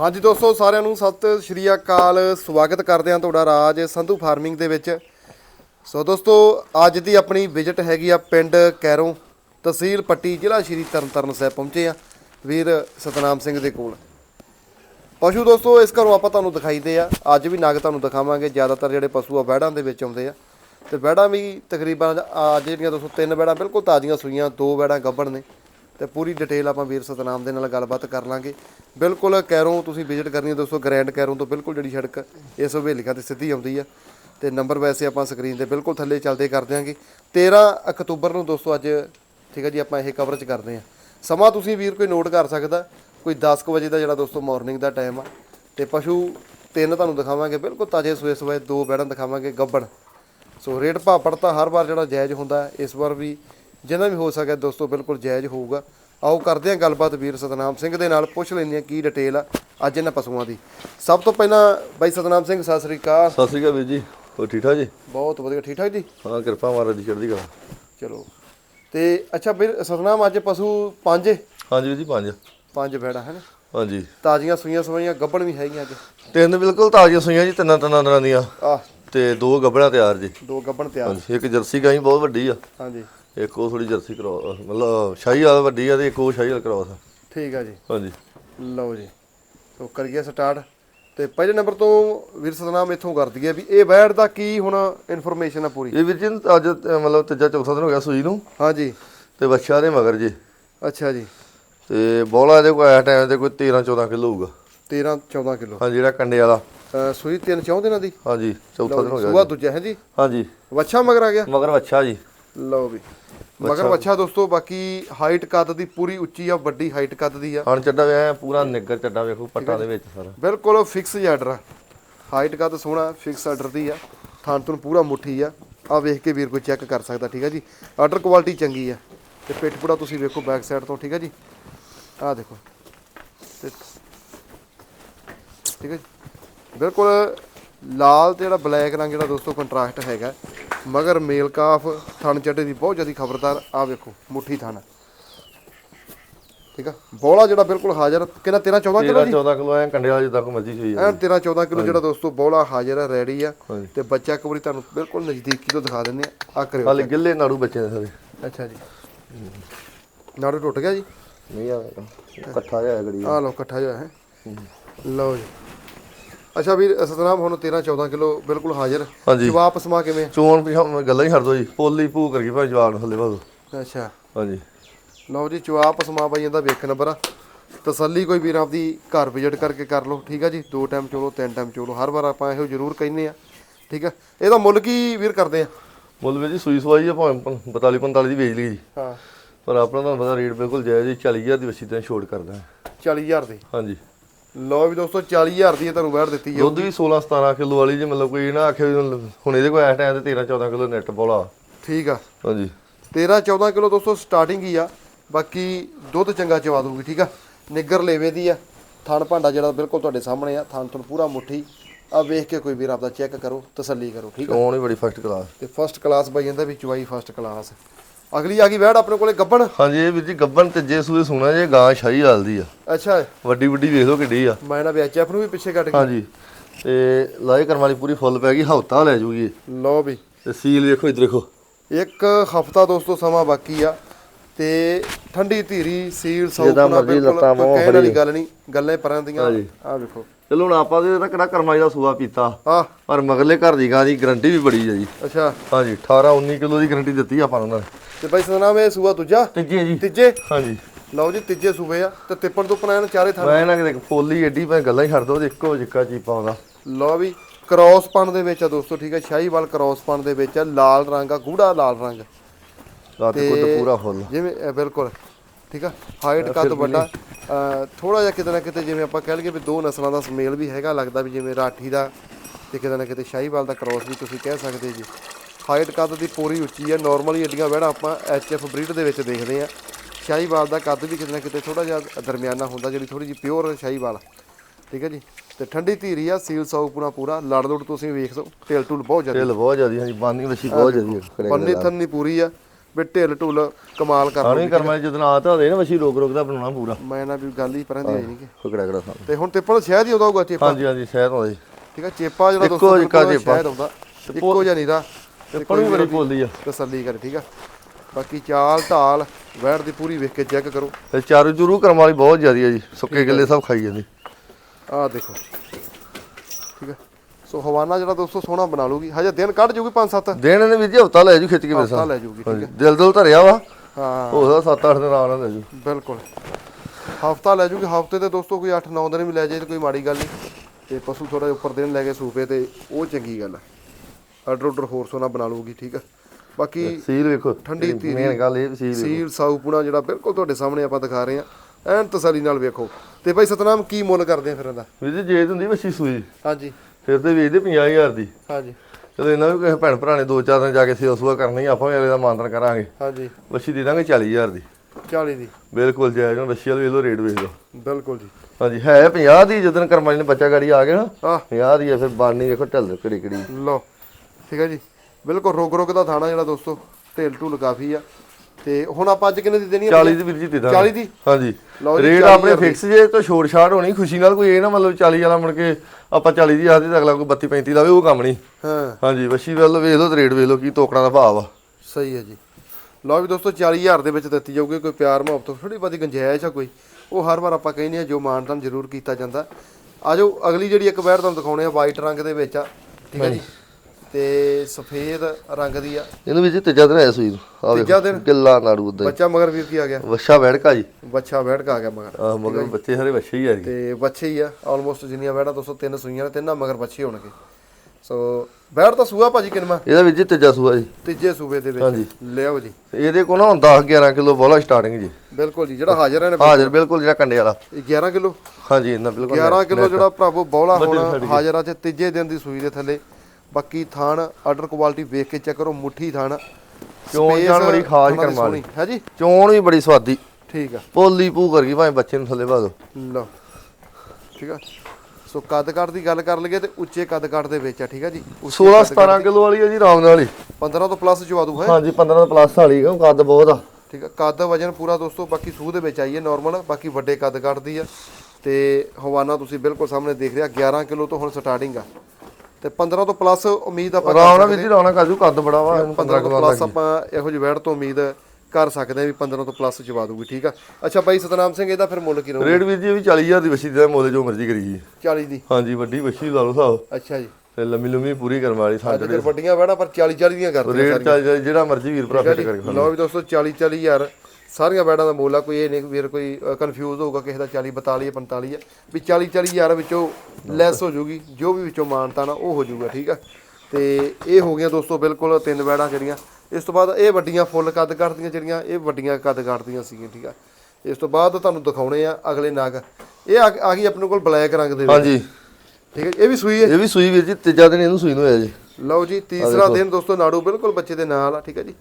ਹਾਂਜੀ ਦੋਸਤੋ, ਸਾਰਿਆਂ ਨੂੰ ਸਤਿ ਸ਼੍ਰੀ ਅਕਾਲ। ਸਵਾਗਤ ਕਰਦੇ ਹਾਂ ਤੁਹਾਡਾ ਰਾਜ ਸੰਧੂ ਫਾਰਮਿੰਗ ਦੇ ਵਿੱਚ। ਸੋ ਦੋਸਤੋ, ਅੱਜ ਦੀ ਆਪਣੀ ਵਿਜ਼ਿਟ ਹੈਗੀ ਆ ਪਿੰਡ ਕੈਰੋਂ ਤਹਿਸੀਲ ਪੱਟੀ, ਜ਼ਿਲ੍ਹਾ ਸ਼੍ਰੀ ਤਰਨਤਾਰਨ ਸਾਹਿਬ ਪਹੁੰਚੇ ਆ ਵੀਰ ਸਤਨਾਮ ਸਿੰਘ ਦੇ ਕੋਲ। ਪਸ਼ੂ ਦੋਸਤੋ, ਇਸ ਘਰੋਂ ਆਪਾਂ ਤੁਹਾਨੂੰ ਦਿਖਾਈਦੇ ਆ। ਅੱਜ ਵੀ ਨਾਗ ਤੁਹਾਨੂੰ ਦਿਖਾਵਾਂਗੇ। ਜ਼ਿਆਦਾਤਰ ਜਿਹੜੇ ਪਸ਼ੂ ਆ ਵਹਿੜਾਂ ਦੇ ਵਿੱਚ ਆਉਂਦੇ ਆ। ਤੇ ਵਹਿੜਾਂ ਵੀ ਤਕਰੀਬਨ ਅੱਜ ਜਿਹੜੀਆਂ ਦੋਸਤੋ, ਤਿੰਨ ਵਹਿੜਾਂ ਬਿਲਕੁਲ ਤਾਜ਼ੀਆਂ ਸੂਈਆਂ, ਦੋ ਵਹਿੜਾਂ ਗੱਭਣ ਨੇ। ਤੇ ਪੂਰੀ ਡਿਟੇਲ ਆਪਾਂ ਵੀਰ ਸਤਨਾਮ ਦੇ ਨਾਲ ਗੱਲਬਾਤ ਕਰ ਲਾਂਗੇ। ਬਿਲਕੁਲ ਕੈਰੋਂ ਤੁਸੀਂ ਵਿਜ਼ਿਟ ਕਰਨੀ ਹੈ ਦੋਸਤੋ ਗ੍ਰੈਂਡ ਕੈਰੋਂ ਤੋਂ ਬਿਲਕੁਲ ਜਿਹੜੀ ਸੜਕ ਇਸ ਹਵੇਲੀਆਂ ਤੇ ਸਿੱਧੀ ਆਉਂਦੀ ਆ ਤੇ ਨੰਬਰ ਵੈਸੇ ਆਪਾਂ ਸਕਰੀਨ ਤੇ ਬਿਲਕੁਲ ਥੱਲੇ ਚੱਲਦੇ ਕਰ ਦਿਆਂਗੇ 13 ਅਕਤੂਬਰ ਨੂੰ ਦੋਸਤੋ ਅੱਜ, ਠੀਕ ਹੈ ਜੀ, ਆਪਾਂ ਇਹ ਕਵਰੇਜ ਕਰਦੇ ਆ ਸਮਾਂ ਤੁਸੀਂ ਵੀਰ ਕੋਈ ਨੋਟ ਕਰ ਸਕਦਾ, ਕੋਈ 10 ਕੁ ਵਜੇ ਦਾ ਜਿਹੜਾ ਦੋਸਤੋ ਮਾਰਨਿੰਗ ਦਾ ਟਾਈਮ ਆ। ਤੇ ਪਸ਼ੂ ਤਿੰਨ ਤੁਹਾਨੂੰ ਦਿਖਾਵਾਂਗੇ, ਬਿਲਕੁਲ ਤਾਜ਼ੇ ਸੂਏ ਸੂਏ ਦੋ ਬੈੜਾਂ ਦਿਖਾਵਾਂਗੇ ਗੱਬਣ ਸੋ ਰੇਟ ਭਾਪੜ ਤਾਂ ਹਰ ਵਾਰ ਜਿਹੜਾ ਜਾਇਜ਼ ਹੁੰਦਾ, ਇਸ ਵਾਰ ਵੀ ਜਿੰਨਾ ਵੀ ਹੋ ਸਕਿਆ ਦੋਸਤੋ ਬਿਲਕੁਲ ਜਾਇਜ਼ ਹੋਊਗਾ। ਆਓ ਕਰਦੇ ਹਾਂ ਗੱਲਬਾਤ ਵੀਰ ਸਤਨਾਮ ਸਿੰਘ ਦੇ ਨਾਲ ਪੁੱਛ ਲੈਂਦੇ ਹਾਂ ਕੀ ਡਿਟੇਲ ਆ ਅੱਜ ਇਹਨਾਂ ਪਸ਼ੂਆਂ ਦੀ। ਸਭ ਤੋਂ ਪਹਿਲਾਂ ਬਾਈ ਸਤਨਾਮ ਸਿੰਘ ਸਤਿ ਸ੍ਰੀ ਅਕਾਲ। ਸਤਿ ਸ਼੍ਰੀ ਅਕਾਲ ਵੀਰ ਜੀ ਹੋਰ ਠੀਕ ਠਾਕ ਜੀ? ਬਹੁਤ ਵਧੀਆ ਠੀਕ ਠਾਕ ਜੀ? ਹਾਂ ਕਿਰਪਾ ਮਹਾਰਾਜ ਦੀ ਚੜ੍ਹਦੀ ਕਲਾ। ਚਲੋ ਤੇ ਅੱਛਾ ਵੀਰ ਸਤਨਾਮ ਅੱਜ ਪਸ਼ੂ ਪੰਜ? ਹਾਂਜੀ ਵੀਰ ਜੀ ਪੰਜ। ਪੰਜ ਬੈੜਾ ਹੈ ਨਾ? ਹਾਂਜੀ। ਤਾਜ਼ੀਆਂ ਸੂਈਆਂ ਸਵਾਈਆਂ ਗੱਬਣ ਵੀ ਹੈਗੀਆਂ ਅੱਜ। ਤਿੰਨ ਬਿਲਕੁਲ ਤਾਜ਼ੀਆਂ ਸੂਈਆਂ ਜੀ ਤਿੰਨਾਂ ਤਿੰਨਾਂ ਦਿਨਾਂ ਦੀਆਂ। ਆਹ। ਤੇ ਦੋ ਗੱਬੜਾਂ ਤਿਆਰ ਜੀ। ਦੋ ਗੱਬਣ ਤਿਆਰ। ਹਾਂਜੀ ਇੱਕ ਜਰਸੀ ਗਾਂ ਬਹੁਤ ਵੱਡੀ ਆ। ਹਾਂਜੀ। ਇੱਕ ਉਹ ਥੋੜੀ ਜਰਸੀ ਕਰੋ ਮਤਲਬ ਸ਼ਾਹੀ ਵਾਲ ਵੱਡੀ ਆ ਤੇ ਇੱਕ ਉਹ ਸ਼ਾਹੀ ਵਾਲ ਕਰਾਵਾ ਠੀਕ ਆ ਜੀ। ਹਾਂਜੀ। ਲਓ ਜੀ ਸੋ ਕਰੀਏ ਸਟਾਰਟ। ਤੇ ਪਹਿਲੇ ਨੰਬਰ ਤੋਂ ਵੀਰ ਸਤਨਾਮ ਇੱਥੋਂ ਕਰ ਦਈਏ ਵੀ ਇਹ ਬੈੜ ਦਾ ਕੀ ਹੁਣ ਇਨਫੋਰਮੇਸ਼ਨ ਆ ਪੂਰੀ? ਇਹ ਵੀਰ ਜੀ ਅੱਜ ਮਤਲਬ ਤੀਜਾ ਚੌਥਾ ਦਿਨ ਹੋ ਗਿਆ ਸੂਈ ਨੂੰ। ਹਾਂਜੀ। ਤੇ ਬੱਚਾ ਦੇ ਮਗਰ ਜੀ। ਅੱਛਾ ਜੀ। ਤੇ ਬੋਲਾ ਇਹਦੇ ਕੋਲ ਆ ਟਾਈਮ ਤੇ ਕੋਈ 13 14 ਕਿਲੋ ਹੋਊਗਾ। 13 14 ਕਿਲੋ। ਹਾਂਜੀ ਜਿਹੜਾ ਕੰਡੇ ਵਾਲਾ। ਸੂਈ ਤਿੰਨ ਚੌਂ ਦਿਨਾਂ ਦੀ? ਹਾਂਜੀ ਚੌਥਾ ਦਿਨ ਹੋ ਗਿਆ ਸੂਆ ਦੂਜਾ ਹੈ ਜੀ। ਹਾਂਜੀ। ਵੱਛਾ ਮਗਰ ਆ ਗਿਆ? ਮਗਰ ਬੱਚਾ ਜੀ। ਲਓ ਵੀ। ਮਗਰ ਵੱਛਾ ਦੋਸਤੋ ਬਾਕੀ ਹਾਈਟ ਕੱਦ ਦੀ ਪੂਰੀ ਉੱਚੀ ਆ ਵੱਡੀ ਹਾਈਟ ਕੱਦ ਦੀ ਆ। ਹਣ ਚੱਡਾ ਵੇ ਪੂਰਾ ਨਿੱਗਰ ਚੱਡਾ ਵੇਖੋ ਪੱਟਾਂ ਦੇ ਵਿੱਚ ਸਾਰਾ। ਬਿਲਕੁਲ ਫਿਕਸ ਆਰਡਰ ਆ ਹਾਈਟ ਕੱਦ ਸੋਹਣਾ ਫਿਕਸ ਆਰਡਰ ਦੀ ਆ। ਥਾਂ ਤੋਂ ਪੂਰਾ ਮੁੱਠੀ ਆ। ਆ ਵੇਖ ਕੇ ਵੀਰ ਕੋਈ ਚੈੱਕ ਕਰ ਸਕਦਾ ਠੀਕ ਆ ਜੀ। ਆਰਡਰ ਕੁਆਲਿਟੀ ਚੰਗੀ ਆ। ਤੇ ਪਿੱਠ ਪੂੜਾ ਤੁਸੀਂ ਵੇਖੋ ਬੈਕ ਸਾਈਡ ਤੋਂ ਠੀਕ ਆ ਜੀ। ਆ ਦੇਖੋ। ਠੀਕ ਹੈ ਬਿਲਕੁਲ ਲਾਲ ਤੇ ਜਿਹੜਾ ਬਲੈਕ ਰੰਗ ਜਿਹੜਾ ਦੋਸਤੋ ਕੰਟਰਾਸਟ ਹੈਗਾ। ਮਗਰ ਮੇਲ ਕਾਫ ਥਣ ਚੱਡੇ ਦੀ ਬਹੁਤ ਜ਼ਿਆਦਾ ਖਬਰਦਾਰ ਆ ਵੇਖੋ ਮੁੱਠੀ ਥਣ। ਠੀਕ ਆ? ਬੋਲਾ ਜਿਹੜਾ ਬਿਲਕੁਲ ਹਾਜ਼ਰ ਕਿੰਨਾ 13 14 ਕਿਲੋ 13 ਜੀ 14 ਕਿਲੋ ਐ ਕੰਡੇ ਵਾਲਾ ਜਿੱਦਾਂ ਕੋ ਮਰਜ਼ੀ ਆ। ਐਨ 13 14 ਕਿਲੋ ਜਿਹੜਾ ਦੋਸਤੋ ਬੋਲਾ ਹਾਜ਼ਰ ਹੈ ਰੈਡੀ ਆ। ਤੇ ਬੱਚਾ ਇੱਕ ਵਾਰੀ ਤੁਹਾਨੂੰ ਬਿਲਕੁਲ ਨਜ਼ਦੀਕੀ ਤੋਂ ਦਿਖਾ ਦਿੰਦੇ ਆ। ਆ ਕਰਿਓ ਹਾਲੇ ਗਿੱਲੇ ਨਾੜੂ ਬੱਚੇ ਦੇ ਸਾਰੇ। ਅੱਛਾ ਜੀ। ਨਾੜੂ ਟੁੱਟ ਗਿਆ ਜੀ? ਨਹੀਂ ਆ ਇਕੱਠਾ ਜਿਹਾ ਗੜੀ ਆ ਲਓ ਇਕੱਠਾ ਜਿਹਾ ਹੈ। ਲਓ ਜੀ। ਅੱਛਾ ਵੀਰ ਸਤਨਾਮ ਹੁਣ 13 14 ਕਿਲੋ ਬਿਲਕੁਲ ਹਾਜ਼ਰ। ਹਾਂਜੀ। ਜਵਾਬ ਸਮਾ ਕਿਵੇਂ? ਚੋਣ ਪਿਛਾ ਗੱਲਾਂ ਹੀ ਹਟ ਦੋ ਜੀ। ਪੋਲੀ ਭੂ ਕਰ ਗਈ ਭਾਈ ਜਵਾਨ ਹੱਲੇ ਬਾਦੋ ਅੱਛਾ। ਹਾਂਜੀ। ਲਓ ਜੀ ਜਵਾਬ ਸਮਾ ਬਾਈ ਇਹਦਾ ਵੇਖ ਨੰਬਰ ਆ। ਤਸੱਲੀ ਕੋਈ ਵੀਰ ਆਪਦੀ ਘਰ ਵਿਜ਼ਿਟ ਕਰਕੇ ਕਰ ਲਓ ਠੀਕ ਆ ਜੀ? ਦੋ ਟਾਈਮ ਚੋਲੋ ਤਿੰਨ ਟਾਈਮ ਚੋਲੋ ਹਰ ਵਾਰ ਆਪਾਂ ਇਹੋ ਜ਼ਰੂਰ ਕਹਿੰਦੇ ਆ ਠੀਕ ਆ? ਇਹਦਾ ਮੁੱਲ ਕੀ ਵੀਰ ਕਰਦੇ ਆ? ਮੁੱਲ ਵੀ ਜੀ ਸੂਈ ਸਵਾਈ ਆ ਭਾਵੇਂ 42 45 ਦੀ ਵੇਚ ਲਈ ਜੀ। ਹਾਂ। ਪਰ ਆਪਣਾ ਤੁਹਾਨੂੰ ਪਤਾ ਰੇਟ ਬਿਲਕੁਲ ਜਾਇਜ਼ ਜੀ 40000 ਦੀ ਵਸੀ ਤੇ ਛੋੜ ਕਰਦਾ। 40000 ਦੀ? ਹਾਂਜੀ। ਲਓ ਵੀ ਦੋਸਤੋ 40000 ਦੀ ਇਹ ਤੁਹਾਨੂੰ ਵੈਟ ਦਿੱਤੀ ਹੈ ਦੁੱਧ ਵੀ 16 17 ਕਿਲੋ ਵਾਲੀ ਜੀ ਮਤਲਬ ਕੋਈ ਨਾ ਆਖੇ ਵੀ ਹੁਣ ਇਹਦੇ ਕੋਲ ਐ ਟਾਈਮ ਤੇ 13 14 ਕਿਲੋ ਨੈਟ ਬੋਲਾ। ਠੀਕ ਆ। ਹਾਂਜੀ। 13 14 ਕਿਲੋ ਦੋਸਤੋ ਸਟਾਰਟਿੰਗ ਹੀ ਆ। ਬਾਕੀ ਦੁੱਧ ਚੰਗਾ ਚਵਾ ਦੂਗੀ ਠੀਕ ਆ? ਨਿੱਗਰ ਲੇਵੇ ਦੀ ਆ। ਥਣ ਭਾਂਡਾ ਜਿਹੜਾ ਬਿਲਕੁਲ ਤੁਹਾਡੇ ਸਾਹਮਣੇ ਆ। ਥਣ ਤੋਂ ਪੂਰਾ ਮੁੱਠੀ। ਆ ਵੇਖ ਕੇ ਕੋਈ ਵੀਰ ਆਪਦਾ ਚੈੱਕ ਕਰੋ ਤਸੱਲੀ ਕਰੋ ਠੀਕ ਆ? ਚੋਣ ਹੀ ਬੜੀ ਫਸਟ ਕਲਾਸ ਤੇ ਫਸਟ ਕਲਾਸ ਬਾਈ ਜਾਂਦਾ ਵੀ ਚੁਆਈ ਫਸਟ ਕਲਾਸ ਅਗਲੀ ਆ ਗਈ ਵੈੜ ਆਪਣੇ ਕੋਲੇ ਗੱਬਣ। ਹਾਂਜੀ ਇਹ ਵੀਰ ਜੀ ਗੱਬਨ ਤੇ ਜੇ ਸੂਏ ਸੁਣਾ ਜੇ ਗਾਂ ਸ਼ਾਹੀ ਹਾਲਦੀ ਆ। ਅੱਛਾ। ਵੱਡੀ ਵੱਡੀ ਵੇਖ ਲਓ ਕਿੱਡੀ ਆ। ਮੈਂ ਨਾ ਐਚਐਫ ਨੂੰ ਵੀ ਪਿੱਛੇ ਕੱਟ ਗਿਆ ਹਾਂਜੀ। ਤੇ ਲਾਏ ਕਰਨ ਵਾਲੀ ਪੂਰੀ ਫੁੱਲ ਪੈ ਗਈ ਹਫਤਾ ਲੈ ਜੂਗੀ। ਲਓ ਵੀ। ਤੇ ਸੀਲ ਵੇਖੋ ਇੱਧਰ ਦੇਖੋ ਇੱਕ ਹਫਤਾ ਦੋਸਤੋ ਸਮਾਂ ਬਾਕੀ ਆ। ਤੇ ਠੰਡੀ ਧੀਰੀ ਸੀਲ ਸੌ ਜਿੱਦਾਂ ਮਰਜ਼ੀ ਲੱਤਾਂ ਬਾਹਾਂ ਕਹਿਣ ਵਾਲੀ ਫੜੀ। ਗੱਲ ਨਹੀਂ ਗੱਲਾਂ ਪਰਾਂ ਦੀਆਂ। ਆ ਵੇਖੋ। ਚਲੋ ਹੁਣ ਆਪਾਂ ਦੇ ਤਾਂ ਕਿਹੜਾ ਕਰਮਾਈ ਦਾ ਸੂਆ ਪੀਤਾ? ਆ ਪਰ ਮਗਰਲੇ ਘਰ ਦੀ ਗਾਂ ਦੀ ਗਰੰਟੀ ਵੀ ਬੜੀ ਹੈ ਜੀ। ਅੱਛਾ। ਹਾਂਜੀ 18 19 ਕਿਲੋ ਦੀ ਗਰੰਟੀ ਦਿੱਤੀ ਆਪਾਂ ਉਹਨਾਂ ਨੇ। ਤੇ ਬਾਈ ਸਦਨਾਮ ਇਹ ਸੂਆ ਦੂਜਾ? ਤੀਜੇ ਜੀ। ਤੀਜੇ? ਹਾਂਜੀ। ਲਓ ਜੀ ਤੀਜੇ ਸੂਬੇ ਆ। ਤੇ ਤਿੱਪਣ ਤੋਂ ਪਨਾਇਣ ਚਾਰੇ ਥਾਂ ਮੈਂ ਨਾ ਕਿਤੇ ਫੋਲੀ ਐਡੀ ਭਾਵੇਂ ਗੱਲਾਂ ਹੀ ਛੱਡ ਦੋ ਇੱਕੋ ਜਿੱਕਾ ਚੀਪਾ ਉਹਦਾ ਲਓ ਵੀ ਕ੍ਰੋਸ ਪਣ ਦੇ ਵਿੱਚ ਆ ਦੋਸਤੋ ਠੀਕ ਹੈ ਸ਼ਾਹੀਵਾਲ ਕ੍ਰੋਸ ਪਣ ਦੇ ਵਿੱਚ ਆ ਲਾਲ ਰੰਗ ਆ ਗੂੜਾ ਲਾਲ ਰੰਗ। ਰਾਤ ਕੁੱਟ ਪੂਰਾ ਫੁੱਲ। ਜਿਵੇਂ ਬਿਲਕੁਲ ਠੀਕ ਆ ਹਾਈਟ ਕੱਦ ਵੱਡਾ। ਥੋੜਾ ਜਿਹਾ ਕਿਤੇ ਨਾ ਕਿਤੇ ਜਿਵੇਂ ਆਪਾਂ ਕਹਿ ਲਈਏ ਵੀ ਦੋ ਨਸਲਾਂ ਦਾ ਸਮੇਲ ਵੀ ਹੈਗਾ ਲੱਗਦਾ ਵੀ ਜਿਵੇਂ ਰਾਠੀ ਦਾ ਤੇ ਕਿਤੇ ਨਾ ਕਿਤੇ ਸ਼ਾਹੀਵਾਲ ਦਾ ਕ੍ਰੋਸ ਵੀ ਤੁਸੀਂ ਕਹਿ ਸਕਦੇ ਜੀ। ਹਾਈਟ ਕੱਦ ਦੀ ਪੂਰੀ ਉੱਚੀ ਆ ਨਾਰਮਲੀ ਏਡੀਆਂ ਵਹਿੜਾ ਆਪਾਂ ਐਚਐਫ ਬਰੀਡ ਦੇ ਵਿੱਚ ਦੇਖਦੇ ਆ ਸ਼ਾਹੀਵਾਲ ਦਾ ਕੱਦ ਵੀ ਕਿਤੇ ਨਾ ਕਿਤੇ ਥੋੜਾ ਜਿਹਾ ਦਰਮਿਆਨਾ ਹੁੰਦਾ ਜਿਹੜੀ ਥੋੜੀ ਜਿਹੀ ਪਿਓਰ ਸ਼ਾਹੀਵਾਲ। ਠੀਕ ਹੈ ਜੀ? ਤੇ ਠੰਡੀ ਧੀਰੀ ਆ ਸੀਲ ਸੌ ਪੂਰਾ ਪੂਰਾ ਲੜ ਲੁੜ ਤੁਸੀਂ ਵੇਖ ਸੋ ਤੇਲ ਟੂਲ ਬਹੁਤ ਜ਼ਿਆਦਾ। ਢਿੱਲ ਬਹੁਤ ਜ਼ਿਆਦੀ ਹਾਂਜੀ ਬਾਨੀ ਵਛੀ ਬਹੁਤ ਜ਼ਿਆਦੀ ਹੈ ਪੰਨੀ ਥੰਨੀ ਪੂਰੀ ਆ। ਵੀ ਢਿੱਲ ਢੁੱਲ ਕਮਾਲ ਕਰ ਆਣੀ ਕਰਮਾਂ ਜਦੋਂ ਆਤ ਹੋਵੇ ਨਾ ਵਸ਼ੀ ਰੋਕ ਰੋਕ ਦਾ ਬਣਾਉਣਾ ਪੂਰਾ। ਮੈਂ ਨਾ ਵੀ ਗੱਲ ਹੀ ਪਰਾਂ ਦੀ ਆਈ ਨਹੀਂ ਕਿ। ਫਕੜਾ ਕੜਾ ਸਾਹ ਤੇ ਹੁਣ ਟਿੱਪਲ ਸ਼ਾਇਦ ਹੀ ਆਉਂਦਾ ਹੋਊਗਾ ਚੇਪਾ? ਹਾਂਜੀ ਹਾਂਜੀ ਆਉਂਦਾ ਜੀ। ਠੀਕ ਹੈ ਚੇਪਾ ਜਿਹੜਾ ਇੱਕੋ ਦੋਸਤੋ ਜਿਹਾ ਬਿਲਕੁਲ ਚੇਪਾ। ਸ਼ਾਇਦ ਆਉਂਦਾ। ਇੱਕੋ ਜਿਹਾ ਨਹੀਂ ਦਾ। ਤੇ ਪਣੀ ਬੜੀ ਬੋਲਦੀ ਆ। ਤਸੱਲੀ ਕਰ ਠੀਕ ਆ? ਬਾਕੀ ਚਾਲ ਢਾਲ ਵੈੜ ਦੀ ਪੂਰੀ ਵੇਖ ਕੇ ਚੈੱਕ ਕਰੋ। ਤੇ ਚਾਰੂ ਚੂਰੂ ਕਰਮ ਵਾਲੀ ਬਹੁਤ ਜ਼ਿਆਦੀ ਆ ਜੀ। ਸੁੱਕੇ ਗਿੱਲੇ ਸਭ ਖਾਈ ਜਾਂਦੀ। ਆਹ ਦੇਖੋ। ਠੀਕ ਹੈ ਸੋ ਹਵਾਨਾ ਜਿਹੜਾ ਦੋਸਤੋ ਸੋਹਣਾ ਬਣਾ ਲੂਗੀ ਹਜੇ ਦਿਨ ਕੱਢ ਜੂਗੀ 5-7 ਦੇਣ ਨੇ ਵੀ ਜੀ ਹਫਤਾ ਲੈ ਜੂ ਖਿੱਚ ਕੇ ਹਫਤਾ ਮੇਸਾ ਲੈ ਜੂਗੀ ਠੀਕ ਹੈ। ਦਿਲ ਦਿਲ ਧਰਿਆ ਵਾ। ਹਾਂ। ਹੋ ਸਕਦਾ 7-8 ਦਿਨ ਨਾਲ ਲੈ ਜੂ। ਬਿਲਕੁਲ। ਹਫਤਾ ਲੈ ਜੂਗੀ ਹਫ਼ਤੇ ਤੇ ਦੋਸਤੋ ਕੋਈ 8-9 ਦਿਨ ਵੀ ਲੈ ਜਾਏ ਤੇ ਕੋਈ ਮਾੜੀ ਗੱਲ ਨਹੀਂ। ਤੇ ਪਸ਼ੂ ਥੋੜਾ ਜਿਹਾ ਉੱਪਰ ਦਿਨ ਲੈ ਕੇ ਸੂਪੇ ਤੇ ਉਹ ਚੰਗੀ ਗੱਲ ਹੈ ਆਰਡਰ ਆਰਡਰ ਹੋਰ ਸੋਨਾ ਬਣਾ ਲੂਗੀ ਠੀਕ ਹੈ ਬਾਕੀ ਸੀਲ ਵੇਖੋ ਠੰਡੀ ਧੀਰੀ। ਮੇਨ ਗੱਲ ਇਹ ਸੀਲ। ਸੀਲ ਸਾਊਪੁਣਾ ਜਿਹੜਾ ਬਿਲਕੁਲ ਤੁਹਾਡੇ ਸਾਹਮਣੇ ਆਪਾਂ ਦਿਖਾ ਰਹੇ ਹਾਂ। ਐਨ ਤਸੱਲੀ ਨਾਲ ਵੇਖੋ। ਤੇ ਭਾਈ ਸਤਨਾਮ ਕੀ ਮੁੱਲ ਕਰਦੇ ਆ ਫਿਰ ਇਹਦਾ? ਵੀਰ ਜੀ ਜੇ ਹੁੰਦੀ ਵਸ਼ੀ ਸੂਈ। ਹਾਂਜੀ। ਫਿਰ ਤੇ ਵੇਚਦੇ 50000 ਦੀ। ਹਾਂਜੀ। ਚਲੋ ਇਹਨਾਂ ਵੀ ਕਿਸੇ ਭੈਣ ਭਰਾ ਨੇ ਦੋ ਚਾਰ ਦਿਨ ਜਾ ਕੇ ਸੇਵਾ ਸੁਆ ਕਰਨੀ ਆਪਾਂ ਵੀ ਅਗਲੇ ਦਾ ਮਾਨਤਨ ਕਰਾਂਗੇ। ਹਾਂਜੀ। ਵਸ਼ੀ ਦੇ ਦਾਂਗੇ 40000 ਦੀ। 40 ਦੀ। ਬਿਲਕੁਲ ਜਾਇਜ਼ ਹੁਣ ਵਸ਼ੀ ਵਾਲੇ ਵੇਖ ਲਓ ਰੇਟ ਵੇਖ ਲਓ। ਬਿਲਕੁਲ ਜੀ। ਹਾਂਜੀ ਹੈ 50 ਦੀ ਜਦੋਂ ਕਰਮਾਂ ਨੇ ਬੱਚਾ ਗਾੜੀ ਆ ਗਿਆ ਨਾ ਆਹ 50 ਦੀ ਆ ਫਿਰ ਬਾਣੀ ਵੇਖੋ ਢੱਲ ਕਿੜੀ ਕਿੜੀ ਲਓ ਠੀਕ ਹੈ ਜੀ। ਬਿਲਕੁਲ ਰੋਕ ਰੋਕ ਦਾ ਥਾਣਾ ਜਿਹੜਾ ਦੋਸਤੋ ਢੇਲ ਢੂਲ ਕਾਫੀ ਆ। ਤੇ ਹੁਣ ਆਪਾਂ ਅੱਜ ਕਿੰਨੇ ਦੀ ਦੇਣੀ ਆ 40 ਦੀ ਵੀਰ ਜੀ ਦੇ ਦਾਂਗੇ। 40 ਦੀ? ਹਾਂਜੀ। ਰੇਟ 40 ਆਪਣੇ। ਫਿਕਸ ਜੇ ਤਾਂ ਛੋੜ ਛਾੜ ਹੋਣੀ ਖੁਸ਼ੀ ਨਾਲ ਕੋਈ ਇਹ ਨਾ ਮਤਲਬ 40 ਵਾਲਾ ਮੁੜ ਕੇ ਆਪਾਂ 40 ਦੀ ਆਖਦੇ ਤਾਂ ਅਗਲਾ ਕੋਈ 32 35 ਲਾਵੇ ਉਹ ਕੰਮ ਨਹੀਂ। ਹਾਂ। ਹਾਂਜੀ ਵਸ਼ੀ ਵੱਲ ਵੇਖ ਲਓ ਤੇ ਰੇਟ ਵੇਖ ਲਓ ਕੀ ਤੋਕੜਾਂ ਦਾ ਭਾਵ ਆ ਸਹੀ ਹੈ ਜੀ। ਲਓ ਵੀ ਦੋਸਤੋ 40000 ਦੇ ਵਿੱਚ ਦਿੱਤੀ ਜਾਊਗੀ ਕੋਈ ਪਿਆਰ ਮੁਹੱਬਤ ਥੋੜੀ ਬਹੁਤੀ ਗੁੰਜਾਇਸ਼ ਆ ਕੋਈ। ਉਹ ਹਰ ਵਾਰ ਆਪਾਂ ਕਹਿੰਦੇ ਆ ਜੋ ਮਾਨਤਾਨ ਜ਼ਰੂਰ ਕੀਤਾ ਜਾਂਦਾ। ਆਜੋ ਅਗਲੀ ਜਿਹੜੀ ਇੱਕ ਵੈਰ ਤੁਹਾਨੂੰ ਦਿਖਾਉਣੇ ਆ ਵਾਈਟ ਰੰਗ ਦੇ ਵਿੱਚ ਆ। ਠੀਕ ਹੈ ਜੀ। ਤੇ ਸਫੇਦ ਰੰਗ ਦੀ ਆ। ਇਹਨੂੰ ਵੀ ਜੀ ਤੀਜਾ ਦਿਨ ਆਇਆ ਸੂਈ ਨੂੰ ਆ ਤੀਜਾ ਵੇਖੋ ਦਿਨ? ਕਿੱਲਾ ਨਾੜੂ ਉਦਾਂ ਬੱਚਾ ਮਗਰ ਵੀਰ ਕੀ ਆ ਗਿਆ? ਵਸ਼ਾ ਵੜਕਾ ਜੀ। ਬੱਚਾ ਬੈਠ ਕੇ ਆ ਗਿਆ ਮਗਰ। ਆ ਮਗਰ ਬੱਚੇ ਹਰੇ ਵਸ਼ੇ ਹੀ ਆ ਜੀ। ਤੇ ਬੱਚੇ ਹੀ ਆ। ਆਲਮੋਸਟ ਜਿੰਨੀਆਂ ਵੈੜਾਂ ਦੋਸਤੋ ਤਿੰਨ ਸੂਈਆਂ ਨੇ ਤਿੰਨਾਂ ਮਗਰ ਬੱਚੇ ਹੋਣਗੇ। ਸੋ ਵੈੜ ਤਾਂ ਸੂਆ ਭਾਜੀ ਕਿਨਮਾ ਇਹਦਾ ਵੀ ਜੀ ਤੀਜਾ ਸੂਆ ਜੀ। ਤੀਜੇ ਸੂਬੇ ਦੇ ਵਿੱਚ। ਹਾਂਜੀ। ਲਿਆਓ ਜੀ। ਇਹਦੇ ਕੋਲ ਨਾ ਹੁਣ 10 11 ਕਿਲੋ ਬੋਲਾ ਸਟਾਰਟਿੰਗ ਜੀ। ਬਿਲਕੁਲ ਜੀ ਜਿਹੜਾ ਹਾਜ਼ਰ ਹੈ ਨੇ ਹਾਜ਼ਰ ਬਿਲਕੁਲ। ਜਿਹੜਾ ਕੰਡੇ ਵਾਲਾ। ਇਹ 11 ਕਿਲੋ? ਹਾਂਜੀ ਇਹਨਾਂ ਬਿਲਕੁਲ 11 ਕਿਲੋ ਜਿਹੜਾ ਭਰਾਵੋ ਬੌਲਾ ਹੁਣ। ਹਾਜ਼ਰ ਆ ਤੇ ਤੀਜੇ ਦਿਨ ਦੀ ਸੂਈ ਦੇ ਥੱਲੇ। ਬਾਕੀ ਥਾਣ ਆਰਡਰ ਕੁਆਲਿਟੀ ਵੇਖ ਕੇ ਚੈੱਕ ਕਰੋ ਮੁੱਠੀ ਥਾਣ। ਚੋਣ ਚਾਣ ਬੜੀ ਖਾਸ ਕਰਮ ਵਾਲੀ। ਹੈ ਜੀ? ਚੋਣ ਵੀ ਬੜੀ ਸਵਾਦੀ। ਠੀਕ ਆ। ਪੋਲੀ ਪੂ ਕਰ ਗਈ ਭਾਵੇਂ ਬੱਚੇ ਨੂੰ ਥੱਲੇ ਪਾ ਦੋ। ਲਓ ਠੀਕ ਆ। ਸੋ ਕੱਦ ਕੱਟ ਦੀ ਗੱਲ ਕਰ ਲਈਏ ਤੇ ਉੱਚੇ ਕੱਦ ਕੱਟ ਦੇ ਵਿੱਚ ਆ ਠੀਕ ਆ ਜੀ? ਉੱਚੇ 16 ਕੱਦ ਕੱਦ 17 ਕਿਲੋ ਵਾਲੀ ਹੈ ਜੀ ਆਰਾਮ ਨਾਲ ਹੀ। 15 ਤੋਂ ਪਲੱਸ ਚਵਾ ਦੂ ਹੈ? ਹਾਂਜੀ 15 ਪਲੱਸ ਵਾਲੀ ਕਿਉਂ ਕੱਦ ਬਹੁਤ ਆ। ਠੀਕ ਆ ਕੱਦ ਵਜਨ ਪੂਰਾ ਦੋਸਤੋ ਬਾਕੀ ਸੂਹ ਦੇ ਵਿੱਚ ਆਈਏ ਨਾਰਮਲ ਬਾਕੀ ਵੱਡੇ ਕੱਦ ਕੱਟਦੀ ਆ। ਤੇ ਹਵਾਨਾ ਤੁਸੀਂ ਬਿਲਕੁਲ ਸਾਹਮਣੇ ਦੇਖ ਰਿਹਾ 11 ਕਿਲੋ ਤੋਂ ਹੁਣ ਸਟਾਰਟਿੰਗ ਆ। ਤੇ 15 ਤੋਂ ਪਲੱਸ ਉਮੀਦ ਆਪਾਂ ਨਾਲ ਵੀ ਜੀ ਰੌਣਾ ਕਾਜੂ ਕੱਦ ਬੜਾ ਵਾ 15 ਤੋਂ ਪਲੱਸ ਆਪਾਂ ਇਹੋ ਜਿਹੀ ਵੈੜ ਤੋਂ ਉਮੀਦ ਕਰ ਸਕਦੇ ਆ ਵੀ 15 ਤੋਂ ਪਲੱਸ ਚਵਾ ਦੂਗੀ ਠੀਕ ਆ? ਅੱਛਾ ਬਾਈ ਸਤਨਾਮ ਸਿੰਘ ਇਹਦਾ ਫਿਰ ਮੁੱਲ ਕੀ ਰਹੂ ਰੇਟ ਵੀਰ ਜੀ ਵੀ 40000 ਦੀ ਵਛੀ ਦੇ ਮੋਲੇ ਜੋ ਮਰਜ਼ੀ ਕਰੀ ਜੀ 40 ਦੀ? ਹਾਂਜੀ ਵੱਡੀ ਵਛੀ ਲਾ ਲਓ ਹਿਸਾਬ ਅੱਛਾ ਜੀ। ਤੇ ਲੰਮੀ ਲੰਮੀ ਪੂਰੀ ਕਰਵਾ ਵਾਲੀ ਸਾਡੇ ਫਿਰ ਵੱਡੀਆਂ ਵੈੜਾਂ ਪਰ 40 40 ਦੀਆਂ ਕਰਦੇ ਰੇਟ ਚੱਲ ਜਿਹੜਾ ਮਰਜ਼ੀ ਵੀਰ ਭਰਾ ਫਿੱਟ ਕਰਕੇ ਲਓ। ਵੀ ਦੋਸਤੋ 40 40 ਹਜ਼ਾਰ। ਸਾਰੀਆਂ ਵੈੜਾਂ ਦਾ ਮੁੱਲ ਆ ਕੋਈ ਇਹ ਨਹੀਂ ਵੀਰ ਕੋਈ ਕਨਫਿਊਜ਼ ਹੋਊਗਾ ਕਿਸੇ ਦਾ 40 42 45 ਆ। ਵੀ 40 40 ਹਜ਼ਾਰ ਵਿੱਚੋਂ ਲੈਸ ਹੋ ਜੂਗੀ ਜੋ ਵੀ ਵਿੱਚੋਂ ਮਾਨਤਾ ਨਾ ਉਹ ਹੋ ਜੂਗਾ ਠੀਕ ਆ? ਤੇ ਇਹ ਹੋ ਗਈਆਂ ਦੋਸਤੋ ਬਿਲਕੁਲ ਤਿੰਨ ਵੈੜਾਂ ਜਿਹੜੀਆਂ ਇਸ ਤੋਂ ਬਾਅਦ ਇਹ ਵੱਡੀਆਂ ਫੁੱਲ ਕੱਦ ਕੱਟਦੀਆਂ ਜਿਹੜੀਆਂ ਇਹ ਵੱਡੀਆਂ ਕੱਦ ਕੱਟਦੀਆਂ ਸੀਗੀਆਂ ਠੀਕ ਆ? ਇਸ ਤੋਂ ਬਾਅਦ ਤੁਹਾਨੂੰ ਦਿਖਾਉਣੇ ਆ ਅਗਲੇ ਨਗ। ਇਹ ਆ ਗਈ ਆਪਣੇ ਕੋਲ ਬਲੈਕ ਰੰਗ ਦੇ ਵਿੱਚ। ਹਾਂਜੀ। ਠੀਕ ਹੈ ਇਹ ਵੀ ਸੂਈ ਹੈ? ਇਹ ਵੀ ਸੂਈ ਵੀਰ ਜੀ ਤੀਜਾ ਦਿਨ ਇਹਨੂੰ ਸੂਈ ਨੂੰ ਹੋਇਆ ਜੀ। ਲਓ ਜੀ ਤੀਸਰਾ ਦਿਨ ਦੋਸਤੋ ਨਾੜੂ ਬਿਲਕੁਲ ਬੱਚੇ ਦੇ ਨਾਲ ਆ ਠੀਕ ਹੈ ਜੀ।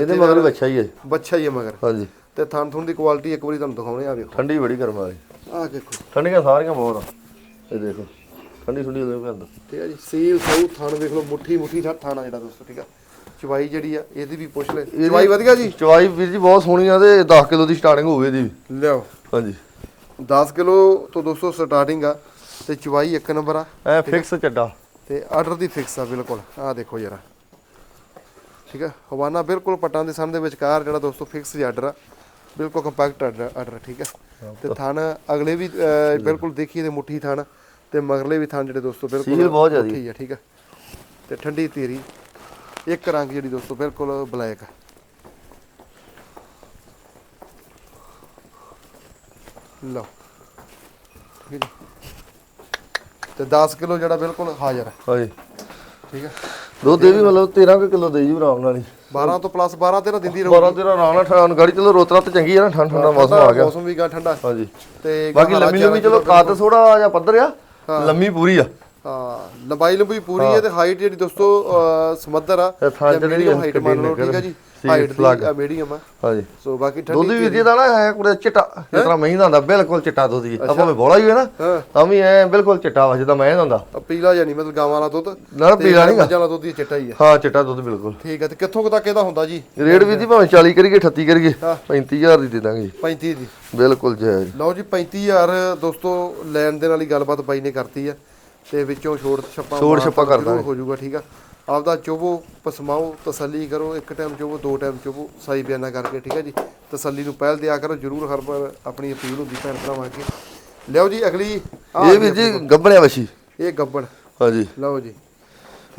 ਇਹਦੇ ਮਗਰ ਬੱਚਾ ਹੀ ਹੈ। ਬੱਚਾ ਹੀ ਹੈ ਮਗਰ। ਹਾਂਜੀ। ਤੇ ਥਣ ਥੁਣ ਦੀ ਕੁਆਲਿਟੀ ਇੱਕ ਵਾਰੀ ਤੁਹਾਨੂੰ ਦਿਖਾਉਣੇ ਆ ਵੇਖੋ। ਠੰਡੀ ਬੜੀ ਕਰਮ ਵਾਲੀ ਆਹ ਦੇਖੋ। ਠੰਡੀਆਂ ਸਾਰੀਆਂ ਬਹੁਤ ਆ। ਇਹ ਦੇਖੋ ਠੰਡੀ ਠੰਡੀ ਉਹਦੇ ਅੰਦਰ ਠੀਕ ਹੈ ਜੀ ਸੀਲ ਸੌ ਥਣ ਵੇਖ ਲਓ ਮੁੱਠੀ ਮੁੱਠੀ ਥਾ- ਥਾਣਾ ਜਿਹੜਾ ਦੋਸਤੋ ਠੀਕ ਆ। ਚਵਾਈ ਜਿਹੜੀ ਆ ਇਹਦੀ ਵੀ ਪੁੱਛ ਲੈ। ਚਵਾਈ ਵਧੀਆ ਜੀ? ਚਵਾਈ ਵੀਰ ਜੀ ਬਹੁਤ ਸੋਹਣੀ ਆ ਤੇ 10 ਕਿਲੋ ਦੀ ਸਟਾਰਟਿੰਗ ਹੋਵੇ ਇਹਦੀ ਵੀ। ਲਿਆਓ। ਹਾਂਜੀ। 10 ਕਿਲੋ ਤੋਂ ਦੋਸਤੋ ਸਟਾਰਟਿੰਗ ਆ ਤੇ ਚਵਾਈ ਇੱਕ ਨੰਬਰ ਆ ਐ ਫਿਕਸ ਚੱਡਾ। ਤੇ ਆਰਡਰ ਦੀ ਫਿਕਸ ਆ ਬਿਲਕੁਲ। ਆਹ ਦੇਖੋ ਜਰਾ। ਠੀਕ ਆ? ਹਵਾਨਾ ਬਿਲਕੁਲ ਪਟਾਂ ਦੇ ਸਨ ਦੇ ਵਿਚਕਾਰ ਜਿਹੜਾ ਦੋਸਤੋ ਫਿਕਸ ਜੀ ਆਰਡਰ ਆ ਬਿਲਕੁਲ ਕੰਪੈਕਟ ਆਰਡਰ ਠੀਕ ਆ? ਤੇ ਥਣ ਅਗਲੇ ਵੀ ਬਿਲਕੁਲ ਦੇਖੀਏ ਤੇ ਮੁੱਠੀ ਥਣ ਤੇ ਮਗਰਲੇ ਵੀ ਥਣ ਜਿਹੜੇ ਦੋਸਤੋ ਬਿਲਕੁਲ ਸੀਲ ਬਹੁਤ ਜ਼ਿਆਦੀ। ਮੁੱਠੀ ਆ ਠੀਕ ਆ? ਤੇ ਠੰਡੀ ਤੇਰੀ ਇੱਕ ਰੰਗ ਜਿਹੜੀ ਦੋਸਤੋ ਬਿਲਕੁਲ ਬਲੈਕ ਲਓ ਠੀਕ ਹੈ ਜੀ? ਤੇ 10 ਕਿਲੋ ਜਿਹੜਾ ਬਿਲਕੁਲ ਹਾਜ਼ਰ ਹੈ ਹਾਂਜੀ। ਠੀਕ ਹੈ ਦੁੱਧ ਇਹ ਵੀ ਮਤਲਬ 13 ਕਿਲੋ ਦੇ ਜੀ ਆਰਾਮ ਨਾਲ ਹੀ। 12 ਤੋਂ ਪਲੱਸ 12 13 ਦਿੰਦੀ ਰਹੂ 12 13 ਆਰਾਮ ਨਾਲ ਠੰਡ ਗਾੜੀ ਚਲੋ ਰੋਤ ਰਾਤ ਚੰਗੀ ਆ ਨਾ ਠੰਡ ਠੰਡਾ ਮੌਸਮ ਆ ਗਿਆ। ਮੌਸਮ ਵੀ ਗਾ ਠੰਡਾ। ਹਾਂਜੀ। ਤੇ ਬਾਕੀ ਲੰਮੀ ਲੰਮੀ ਚਲੋ ਕੱਦ ਥੋੜਾ ਜਿਹਾ ਪੱਧਰ ਆ ਲੰਮੀ ਪੂਰੀ ਆ। ਹਾਂ ਲੰਬਾਈ ਲੰਬੀ ਪੂਰੀ ਹੈ। ਤੇ ਹਾਈਟ ਜਿਹੜੀ ਦੋਸਤੋ ਸਮੁੰਦਰ ਆ ਤੇ ਜਾਂ ਜਿਹੜੀ ਕਿੱਡੀ ਮੰਨ ਲਓ। ਠੀਕ ਹੈ ਜੀ? ਹਾਈਟ। ਦੀ ਮੀਡੀਅਮ ਆ ਹਾਂਜੀ। ਸੋ ਬਾਕੀ ਦੁੱਧ ਠੰਡੀ ਵੀ ਜੀ ਦਾ ਨਾ ਹੈ ਕੁੜੇ ਚਿੱਟਾ ਜਿਸ ਤਰ੍ਹਾਂ ਮਹੀਂ ਦਾ ਹੁੰਦਾ ਬਿਲਕੁਲ ਚਿੱਟਾ ਦੁੱਧ ਜੀ। ਆਪਾਂ ਵੀ ਬੋਲਾ ਹੀ ਹੋਏ ਨਾ ਹਾਂ। ਤਾਂ ਵੀ ਐ ਬਿਲਕੁਲ ਚਿੱਟਾ ਵਾ ਜਿੱਦਾਂ ਦਾ ਹੁੰਦਾ। ਪੀਲਾ ਜਾਂ ਨਹੀਂ ਮਤਲਬ ਗਾਵਾਂ ਵਾਲਾ ਦੁੱਧ। ਨਾ ਪੀਲਾ ਨਹੀਂ ਮੱਝਾਂ ਵਾਲਾ ਦੁੱਧ ਹੀ ਚਿੱਟਾ ਹੀ ਆ। ਹਾਂ ਚਿੱਟਾ ਦੁੱਧ ਬਿਲਕੁਲ। ਠੀਕ ਹੈ ਤੇ ਕਿੱਥੋਂ ਤੱਕ ਇਹਦਾ ਹੁੰਦਾ ਜੀ? ਰੇਟ ਵੀ ਜੀ ਭਾਵੇਂ 40 ਕਰੀਏ 38 ਕਰੀਏ ਹਾਂ। 35000 ਦੀ ਦੇ ਦਾਂਗੇ ਜੀ। 35 ਦੀ। ਬਿਲਕੁਲ ਜਾਇਜ਼ ਲਓ ਜੀ 35000 ਦੋਸਤੋ ਲੈਣ ਦੇ ਵਾਲੀ ਗੱਲਬਾਤ ਬਾਈ ਨੇ ਕਰਤੀ ਆ। ਤੇ ਵਿੱਚੋਂ ਛੋੜ ਛੱਪਾ ਛੋੜ ਛੱਪਾ ਕਰ ਜ਼ਰੂਰ ਹੋ ਜਾਊਗਾ ਠੀਕ ਆ। ਆਪਦਾ ਚੋਵੋ ਪਸਮਾਓ ਤਸੱਲੀ ਕਰੋ ਇੱਕ ਟਾਈਮ ਚੋਵੋ ਦੋ ਟਾਈਮ ਚੋਵੋ ਸਹੀ ਬਿਆਨਾ ਕਰਕੇ ਠੀਕ ਆ ਜੀ? ਤਸੱਲੀ ਨੂੰ ਪਹਿਲ ਦਿਆ ਕਰੋ ਜ਼ਰੂਰ ਹਰ ਵਾਰ ਆਪਣੀ ਅਪੀਲ ਹੁੰਦੀ ਭੈਣ ਭਰਾਵਾਂ ਅੱਗੇ। ਲਿਓ ਜੀ ਅਗਲੀ ਇਹ ਵੀ ਜੀ ਗੱਬਣਿਆ ਵਸ਼ੀ। ਇਹ ਗੱਬੜ ਹਾਂਜੀ। ਲਓ ਜੀ।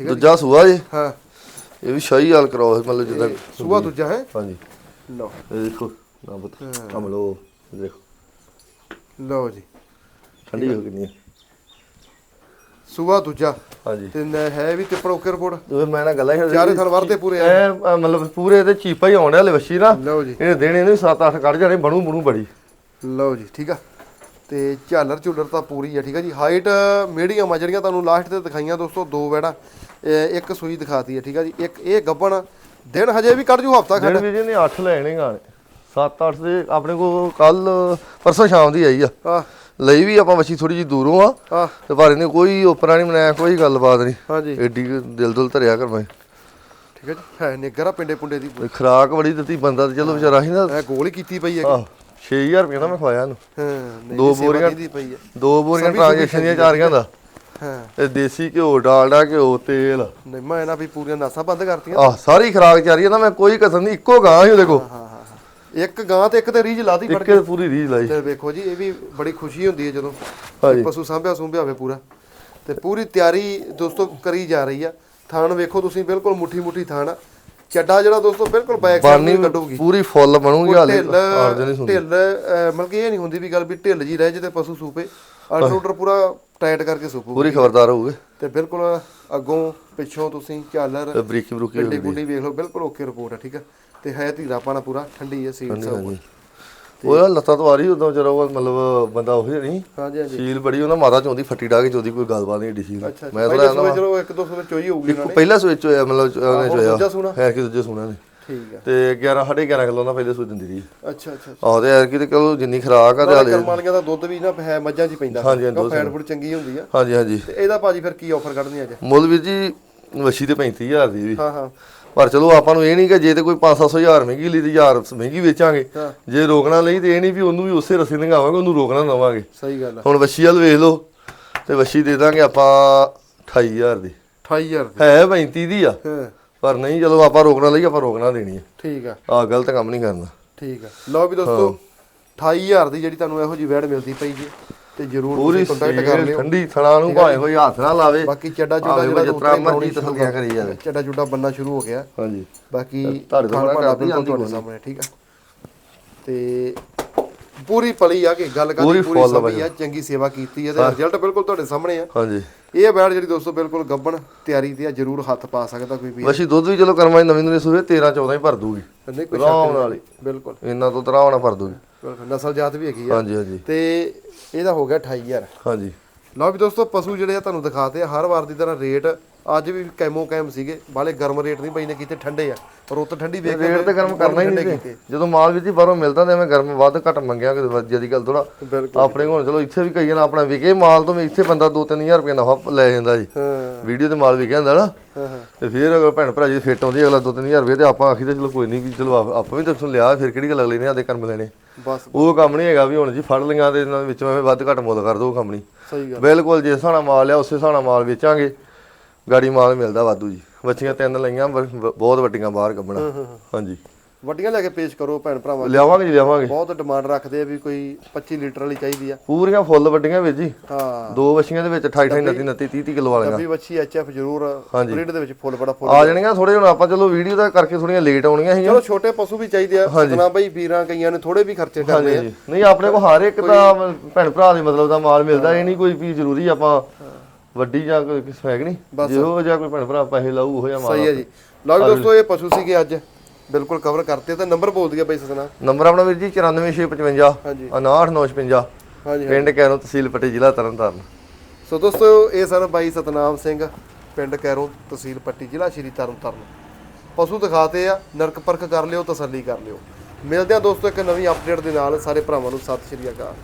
ਠੀਕ ਹੈ ਦੂਜਾ ਸੂਆ ਜੀ। ਹਾਂ। ਇਹ ਵੀ ਸ਼ਾਹੀ ਹਾਲ ਕਰਾਓ ਮਤਲਬ ਜਿੱਦਾਂ ਸੂਆ ਦੂਜਾ ਹੈ? ਹਾਂਜੀ। ਲਓ। ਇਹ ਦੇਖੋ ਨਾ ਬਤ ਕਮ ਲੋ ਇਹ ਦੇਖੋ। ਲਓ ਜੀ। ਠੰਡੀ ਹੋ ਗਈ ਨਹੀਂ ਸੂਆ ਦੂਜਾ। ਹਾਂਜੀ। ਤੇ ਨ- ਹੈ ਵੀ ਟਿੱਪਰ ਓਕੇ ਰਿਪੋਰਟ। ਉਹ ਮੈਂ ਨਾ ਗੱਲਾਂ ਹੀ ਚਾਰੇ ਥਣ ਵਰਤੇ ਪੂਰੇ ਆ। ਅ, ਮਤਲਬ ਪੂਰੇ ਇਹਦੇ ਚੀਪਾ ਹੀ ਆਉਣ ਵਾਲੇ ਵਸ਼ੀ ਨਾ। ਲਓ ਜੀ। ਇਹਨੇ ਦੇਣੇ ਨੇ 7-8 ਕੱਢ ਜਾਣੇ ਬਣੂ ਬਣੂ ਬੜੀ। ਲਓ ਜੀ ਠੀਕ ਆ। ਤੇ ਝਾਲਰ ਝੁਲਰ ਤਾਂ ਪੂਰੀ ਆ ਠੀਕ ਆ ਜੀ। ਹਾਈਟ ਮੀਡੀਅਮ ਆ ਜਿਹੜੀਆਂ ਤੁਹਾਨੂੰ ਲਾਸਟ ਤੇ ਦਿਖਾਈਆਂ ਦੋਸਤੋ ਦੋ ਵੈੜਾ ਇਹ ਇੱਕ ਸੂਈ ਦਿਖਾਤੀ ਆ ਠੀਕ ਆ ਜੀ। ਇੱਕ ਇਹ ਗੱਬਣ ਦਿਨ ਹਜੇ ਵੀ ਕੱਢ ਜੂ ਹਫਤਾ ਖੰਡ। ਵੀ ਜੀ ਨੇ 8 ਲੈਣੇ ਗਾਣੇ। 7-8 ਦੇ ਆਪਣੇ ਕੋਲ ਕੱਲ ਪਰਸੋਂ ਸ਼ਾਮ ਦੀ ਆਈ ਆ। ਆ ਲਈ ਵੀ ਆਪਾਂ ਵਸ਼ੀ ਥੋੜੀ ਜੀ ਦੂਰੋਂ ਆ। ਆ ਤੇ ਪਰ ਇਹਨੇ ਕੋਈ ਉਪਰਾ ਨਹੀਂ ਬਣਾਇਆ ਕੋਈ ਗੱਲਬਾਤ ਨਹੀਂ। ਹਾਂਜੀ। ਐਡੀ ਦਿਲ ਦੁਲ ਧਰਿਆ ਕਰ ਮੈਂ ਠੀਕ ਆ ਜੀ। ਹੈ ਨਿੱਗਰਾ ਪਿੰਡੇ ਪੁੰਡੇ ਦੀ। ਖਰਾਕ ਬੜੀ ਦਿੱਤੀ ਬੰਦਾ ਤੇ ਚਲੋ ਵਿਚਾਰਾ ਸੀ ਨਾ। ਗੋਲ ਹੀ ਕੀਤੀ ਪਈ ਹੈ ਆਹ 6000 ਰੁਪਏ ਦਾ ਮੈਂ ਖਵਾਇਆ ਇਹਨੂੰ। ਹਾਂ ਦੋ ਬੋਰੀਆਂ ਦੀ ਪਈ ਹੈ। ਦੋ ਬੋਰੀਆਂ ਟ੍ਰਾਂਜੈਕਸ਼ਨ ਦੀਆਂ ਚਾਰੀਆਂ ਦਾ। ਹਾਂ। ਤੇ ਦੇਸੀ ਘਿਓ ਡਾਲਡਾ ਘਿਓ ਤੇਲ। ਨਹੀਂ ਮੈਂ ਇਹਨਾਂ ਵੀ ਪੂਰੀਆਂ ਨਾਸਾਂ ਬੰਦ ਕਰਤੀਆਂ। ਆਹ ਸਾਰੀ ਖਰਾਕ ਚਾਰੀ ਆ ਨਾ ਮੈਂ ਕੋਈ ਕਸਰ ਨਹੀਂ ਇੱਕੋ ਗਾਂ ਹੀ ਉਹਦੇ ਕੋ ਹਾਂ ਹਾਂ ਹਾਂ। ਇੱਕ ਗਾਂ ਤੇ ਇੱਕ ਤੇ ਰੀਝ ਲਾਦੀ ਫੜ ਇੱਕ ਪੂਰੀ ਰੀਝ ਲਾਈ। ਤੇ ਵੇਖੋ ਜੀ ਇਹ ਵੀ ਬੜੀ ਖੁਸ਼ੀ ਹੁੰਦੀ ਹੈ ਜਦੋਂ। ਪਸ਼ੂ ਸਾਂਭਿਆ ਸੁੰਭਿਆ ਹੋਵੇ ਪੂਰਾ। ਤੇ ਪੂਰੀ ਤਿਆਰੀ ਦੋਸਤੋ ਕਰੀ ਜਾ ਰਹੀ ਆ। ਥਾਣ ਵੇਖੋ ਤੁਸੀਂ ਬਿਲਕੁਲ ਮੁੱਠੀ ਮੁੱਠੀ ਥਾਣ ਆ। ਚੱਡਾ ਜਿਹੜਾ ਦੋਸਤੋ ਬਿਲਕੁਲ ਬੈਕ ਸਾਈਡ ਨੂੰ ਕੱਢੂਗੀ। ਪੂਰੀ ਫੁੱਲ ਬਣੂਗੀ ਹਾਲੇ ਢਿੱਲ ਮਤਲਬ ਕਿ ਇਹ ਨਹੀਂ ਹੁੰਦੀ ਵੀ ਗੱਲ ਵੀ ਢਿੱਲ ਜੀ ਰਹਿ ਜੇ ਤੇ ਪਸ਼ੂ ਸੂਪੇ। ਆਰਡਰ ਪੂਰਾ ਟਾਈਟ ਕਰਕੇ ਸੂਪੂ ਪੂਰੀ ਖਬਰਦਾਰ ਹੋਊਗੇ। ਤੇ ਬਿਲਕੁਲ ਅੱਗੋਂ ਪਿੱਛੋਂ ਤੁਸੀਂ ਝਾਲਰ ਤੇ ਬਰੀਕੀ ਬਰੂਕੀ ਵੇਖ ਲਓ ਬਿਲਕੁਲ ਓਕੇ ਰਿਪੋਰਟ ਹੈ ਠੀਕ ਹੈ ਤੇ ਹੈ ਧੀਰਾ ਪਾਣਾ ਪੂਰਾ ਠੰਡੀ ਹੈ ਸੀਟ ਸਭ ਉਹਦਾ ਲੱਤਾਂ ਤੋਂ ਆ ਰਹੀ ਉਦੋਂ ਜਦੋਂ ਉਹ ਮਤਲਬ ਬੰਦਾ ਉਹ ਨਹੀਂ ਹਾਂਜੀ ਹਾਂਜੀ। ਸੀਲ ਬੜੀ ਉਹਨਾਂ ਮਾਤਾ ਚੋਂਦੀ ਫੱਟੀ ਡਾ ਕੇ ਚੋਂਦੀ ਕੋਈ ਗੱਲਬਾਤ ਨਹੀਂ ਏਡੀ ਸੀਲ। ਅੱਛਾ ਮੈਂ ਥੋੜਾ ਥੋੜਾ ਚਲੋ ਇੱਕ ਦੋ ਸੌ ਵਿੱਚ ਚੋਈ ਹੋਊਗੀ ਇੱਕ ਪਹਿਲਾ ਸਵਿਚ ਹੋਇਆ ਮਤਲਬ ਉਹਨੇ ਆਹੋ, ਚੋਇਆ। ਦੂਜਾ ਸੂਣਾ? ਹੈ ਕਿ ਦੂਜੇ ਸੁਣਾ ਨੇ। ਠੀਕ ਹੈ ਤੇ 11 ਸਾਢੇ 11 ਕਿਲੋ ਦਾ ਪਹਿਲੇ ਸੂਈ ਦਿੰਦੀ ਰਹੀ ਅੱਛਾ ਅੱਛਾ ਆਹ ਤੇ ਐਰ ਕੀ ਤੇ ਚਲੋ ਜਿੰਨੀ ਖਰਾਕ ਆ ਤੇ ਨਾਲੇ ਹਾਲੇ ਕਰਮ ਵਾਲੀਆਂ ਦਾ ਦੁੱਧ ਵੀ ਨਾ ਹੈ ਮੱਝਾਂ 'ਚ ਹੀ ਪੈਂਦਾ। ਹਾਂਜੀ, ਹਾਂਜੀ, ਫੈਟ ਫੂਡ ਚੰਗੀ ਹੁੰਦੀ ਆ। ਹਾਂਜੀ ਹਾਂਜੀ। ਤੇ ਇਹਦਾ ਭਾਜੀ ਫਿਰ ਕੀ ਆਫਰ ਕੱਢਣੀ ਅੱਜ? ਮੁੱਲ ਵੀਰ ਜੀ ਵਸ਼ੀ ਤੇ 35000 ਦੀ ਵੀ। ਹਾਂ ਹਾਂ। ਪਰ ਚਲੋ ਆਪਾਂ ਨੂੰ ਇਹ ਨਹੀਂ ਕਿ ਜੇ ਤੇ ਕੋਈ 5-700 ਹਜ਼ਾਰ ਮਹਿੰਗੀ ਲਈ ਤੇ ਹਜ਼ਾਰ ਮਹਿੰਗੀ ਵੇਚਾਂਗੇ। ਜੇ ਰੋਕਣਾ ਲਈ ਤੇ ਇਹ ਨਹੀਂ ਵੀ ਉਹਨੂੰ ਵੀ ਉਸੇ ਰਸੀ ਲੰਘਾਵਾਂਗੇ ਉਹਨੂੰ ਰੋਕਣਾ ਦਵਾਂਗੇ। ਸਹੀ ਗੱਲ ਹੁਣ ਵਸ਼ੀ ਵਾਲ ਵੇਖ ਲਓ ਤੇ ਵਸ਼ੀ ਦੇ ਦਾਂਗੇ ਆਪਾਂ 28000 ਦੀ। 28000 ਦੀ। ਹੈ 35 ਦੀ ਆ। ਪਰ ਨਹੀਂ ਚਲੋ ਆਪਾਂ ਰੋਕਣਾ ਲਈ ਆਪਾਂ ਰੋਕਣਾ ਦੇਣੀ ਹੈ ਠੀਕ ਆ। ਆ ਗਲਤ ਕੰਮ ਨਹੀਂ ਕਰਨਾ। ਠੀਕ ਆ। ਲਓ ਵੀ ਦੋਸਤੋ 28000 ਦੀ ਜਿਹੜੀ ਤੁਹਾਨੂੰ ਇਹੋ ਜੀ ਵੈੜ ਮਿਲਦੀ ਪਈ ਜੀ ਤੇ ਜਰੂਰ ਪੂਰੀ ਤੁਸੀਂ ਕੰਟੈਕਟ ਕਰ ਲਿਓ। ਠੰਡੀ ਥਣਾ ਨੂੰ ਭਾਵੇਂ ਕੋਈ ਹੱਥ ਨਾ ਲਾਵੇ। ਬਾਕੀ ਚੱਡਾ ਚੁੱਡਾ ਜਿਹੜਾ ਤਰ੍ਹਾਂ ਮਰਜ਼ੀ ਤਸੱਲੀਆਂ ਕਰੀ ਜਾਵੇ। ਚੱਡਾ ਚੁੱਡਾ ਬੰਨਾ ਸ਼ੁਰੂ ਹੋ ਗਿਆ। ਹਾਂਜੀ। ਬਾਕੀ ਤੁਹਾਡੇ ਸਾਹਮਣੇ ਠੀਕ ਆ? ਤੇ ਪੂਰੀ ਪਲੀ ਆ ਕਿ ਗੱਲ ਕਰਦੀ ਪੂਰੀ ਸਮਝੀ ਆ ਚੰਗੀ ਸੇਵਾ ਕੀਤੀ ਹੈ ਤੇ ਰਿਜ਼ਲਟ ਬਿਲਕੁਲ ਤੁਹਾਡੇ ਸਾਹਮਣੇ ਆ। ਹਾਂਜੀ। ਇਹ ਬੈੜ ਜਿਹੜੀ ਦੋਸਤੋ ਬਿਲਕੁਲ ਗੱਬਣ ਤਿਆਰੀ ਤੇ ਆ ਜਰੂਰ ਹੱਥ ਪਾ ਸਕਦਾ ਕੋਈ ਵੀ ਵਸ਼ੀ ਦੁੱਧ ਵੀ ਚਲੋ ਕਰਮਾਂ ਦੀ ਨਵੀਂ ਨਵੀਂ ਸੂਏ 13 14 ਹੀ ਭਰ ਦੂਗੀ। ਨਹੀਂ ਕੋਈ ਸ਼ੱਕ ਨਹੀਂ। ਬਿਲਕੁਲ। ਇੰਨਾ ਤੋਂ ਤਰਾ ਹੋਣਾ ਭਰ ਦੂਗੀ। ਨਸਲ ਜਾਤ ਵੀ ਹੈਗੀ ਆ। ਹਾਂਜੀ ਹਾਂਜੀ। ਤੇ ਇਹਦਾ ਹੋ ਗਿਆ 28000 ਹਾਂਜੀ। ਲਓ ਵੀ ਦੋਸਤੋ ਪਸ਼ੂ ਜਿਹੜੇ ਆ ਤੁਹਾਨੂੰ ਦਿਖਾਤੇ ਆ ਹਰ ਵਾਰ ਦੀ ਤਰ੍ਹਾਂ ਰੇਟ ਅੱਜ ਵੀ ਕੈਮੋ ਕੈਮ ਸੀਗੇ ਬਾਲੇ ਗਰਮ ਰੇਟ ਨਹੀਂ ਪਈ ਨੇ ਕੀਤੇ ਠੰਡੇ ਆ। ਰੁੱਤ ਠੰਡੀ ਵੇਖ ਕੇ ਰੇਟ ਤੇ ਗਰਮ ਕਰਨਾ ਹੀ ਨਹੀਂ ਕੀਤੇ। ਸੀ। ਜਦੋਂ ਮਾਲ ਵੀ ਜੀ ਬਾਹਰੋਂ ਮਿਲਦਾ ਤੇ ਮੈਂ ਗਰਮ ਵੱਧ ਘੱਟ ਮੰਗਿਆ ਕਿ ਜਦੀ ਗੱਲ ਥੋੜਾ ਬਿਲਕੁਲ। ਆਪਣੇ ਕੋਲ ਚਲੋ ਇੱਥੇ ਵੀ ਕਈ ਜਣਾ ਆਪਣਾ ਵਿਕੇ ਮਾਲ ਤੋਂ ਵੀ ਇੱਥੇ ਬੰਦਾ 2-3000 ਰੁਪਏ ਨਫਾ ਲੈ ਜਾਂਦਾ ਜੀ। ਹਾਂ। ਵੀਡੀਓ ਤੇ ਮਾਲ ਵਿਕਿਆ ਹੁੰਦਾ ਨਾ। ਹਾਂ ਹਾਂ। ਤੇ ਫਿਰ ਅਗਰ ਭੈਣ ਭਰਾ ਜੀ ਫਿੱਟ ਆਉਂਦੀ ਅਗਲਾ 2-3000 ਰੁਪਏ ਤੇ ਆਪਾਂ ਆਖੀ ਤੇ ਚਲੋ ਕੋਈ ਨਹੀਂ ਵੀ ਚਲੋ ਆਪ- ਆਪਾਂ ਵੀ ਦੱਸਣ ਲਿਆ ਫਿਰ ਕਿਹੜੀ ਗੱਲ ਅਗਲੇ ਨੇ ਆਦੇ ਕਰਮ ਲੈਣੇ। ਬਸ। ਉਹ ਕੰਮ ਨਹੀਂ ਹੈਗਾ ਵੀ ਹੁਣ ਜੀ ਫੜ ਲਈਆਂ ਤੇ ਇਹਨਾਂ ਵਿੱਚੋਂ ਐਵੇਂ ਵੱਧ ਘੱਟ ਮੁੱਲ ਕਰ ਦੋ ਕੰਮ ਨਹੀਂ। ਸਹੀ ਗੱਲ। ਬਿਲਕੁਲ ਜੇ ਸਾਣਾ ਮਾਲ ਲਿਆ ਉਸੇ ਸਾਣਾ ਮਾਲ ਵੇਚਾਂਗੇ। ਗਾੜੀ ਮਾਲ ਮਿਲਦਾ ਵਾਧੂ ਜੀ। ਬੱਚੀਆਂ ਤਿੰਨ ਲਈਆਂ ਬ- ਬਹੁਤ ਵੱਡੀਆਂ ਬਾਹਰ ਕੱਢਣਾ। ਹਾਂਜੀ। ਵੱਡੀਆਂ ਲੈ ਕੇ ਪੇਸ਼ ਕਰੋ ਭੈਣ ਭਰਾਵਾਂ ਲਿਆਵਾਂਗੇ ਜੀ ਲਿਆਵਾਂਗੇ। ਬਹੁਤ ਡਿਮਾਂਡ ਰੱਖਦੇ ਆ ਵੀ ਕੋਈ 25 ਲੀਟਰ ਵਾਲੀ ਚਾਹੀਦੀ ਆ। ਪੂਰੀਆਂ ਫੁੱਲ ਵੱਡੀਆਂ ਵੀਰ ਜੀ। ਹਾਂ। ਦੋ ਵਛੀਆਂ ਦੇ ਵਿੱਚ 28 29 29 30 30 ਕਿਲੋ ਵਾਲੀਆਂ। ਵੀ ਬੱਚੀ ਐਚਐਫ ਜ਼ਰੂਰ ਹਾਂਜੀ। ਬਰੀਡ ਦੇ ਵਿੱਚ ਫੁੱਲ ਬੜਾ ਫੁੱਲ ਆ ਜਾਣੀਆਂ ਥੋੜੇ ਹੁਣ ਆਪਾਂ ਚਲੋ ਵੀਡੀਓ ਦਾ ਕਰਕੇ ਥੋੜੀਆਂ ਲੇਟ ਆਉਣੀਆਂ ਸੀ ਚਲੋ ਛੋਟੇ ਪਸ਼ੂ ਵੀ ਚਾਹੀਦੇ ਆ। ਸਤਨਾ ਬਈ ਵੀਰਾਂ ਕਈਆਂ ਨੇ ਥੋੜੇ ਵੀ ਖਰਚੇ ਕਰਨੇ ਆ। ਹਾਂਜੀ। ਨਹੀਂ ਆਪਣੇ ਕੋਲ ਹਰ ਇੱਕ ਦਾ ਭੈਣ ਭਰਾ ਦੇ ਮਤਲਬ ਦਾ ਮਾਲ ਮਿਲਦਾ ਇਹ ਨਹੀਂ ਕੋਈ ਵੀ ਜ਼ਰੂਰੀ ਆਪਾਂ ਵੱਡੀ ਜਾਂ ਕੋਈ ਕਿਸ ਹੈ ਨਹੀਂ? ਜਿਹੋ ਜਿਹਾ ਕੋਈ ਭੈਣ ਭਰਾ ਪੈਸੇ ਲਾਊ ਉਹ ਜਿਹਾ ਮਾਲ ਸਹੀ ਹੈ ਜੀ। ਲਓ ਵੀ ਦੋਸਤੋ ਇਹ ਪਸ਼ੂ ਸੀਗੇ ਅੱਜ। ਬਿਲਕੁਲ ਕਵਰ ਕਰਤੇ ਤਾਂ ਨੰਬਰ ਬੋਲ ਦਿਆ ਬਈ ਸਤਨਾ ਨੰਬਰ ਆਪਣਾ ਵੀਰ ਜੀ 94655 ਹਾਂਜੀ। 59956 ਹਾਂਜੀ ਪਿੰਡ ਕੈਰੋਂ ਤਹਿਸੀਲ ਪੱਟੀ ਜ਼ਿਲ੍ਹਾ ਤਰਨਤਾਰਨ। ਸੋ ਦੋਸਤੋ ਇਹ ਸਨ ਬਾਈ ਸਤਨਾਮ ਸਿੰਘ ਪਿੰਡ ਕੈਰੋਂ ਤਹਿਸੀਲ ਪੱਟੀ ਜ਼ਿਲ੍ਹਾ ਸ਼੍ਰੀ ਤਰਨਤਾਰਨ। ਪਸ਼ੂ ਦਿਖਾਤੇ ਆ ਨਰਕ ਪਰਖ ਕਰ ਲਿਓ ਤਸੱਲੀ ਕਰ ਲਿਓ। ਮਿਲਦੇ ਆ ਦੋਸਤੋ ਇੱਕ ਨਵੀਂ ਅਪਡੇਟ ਦੇ ਨਾਲ ਸਾਰੇ ਭਰਾਵਾਂ ਨੂੰ ਸਤਿ ਸ਼੍ਰੀ ਅਕਾਲ।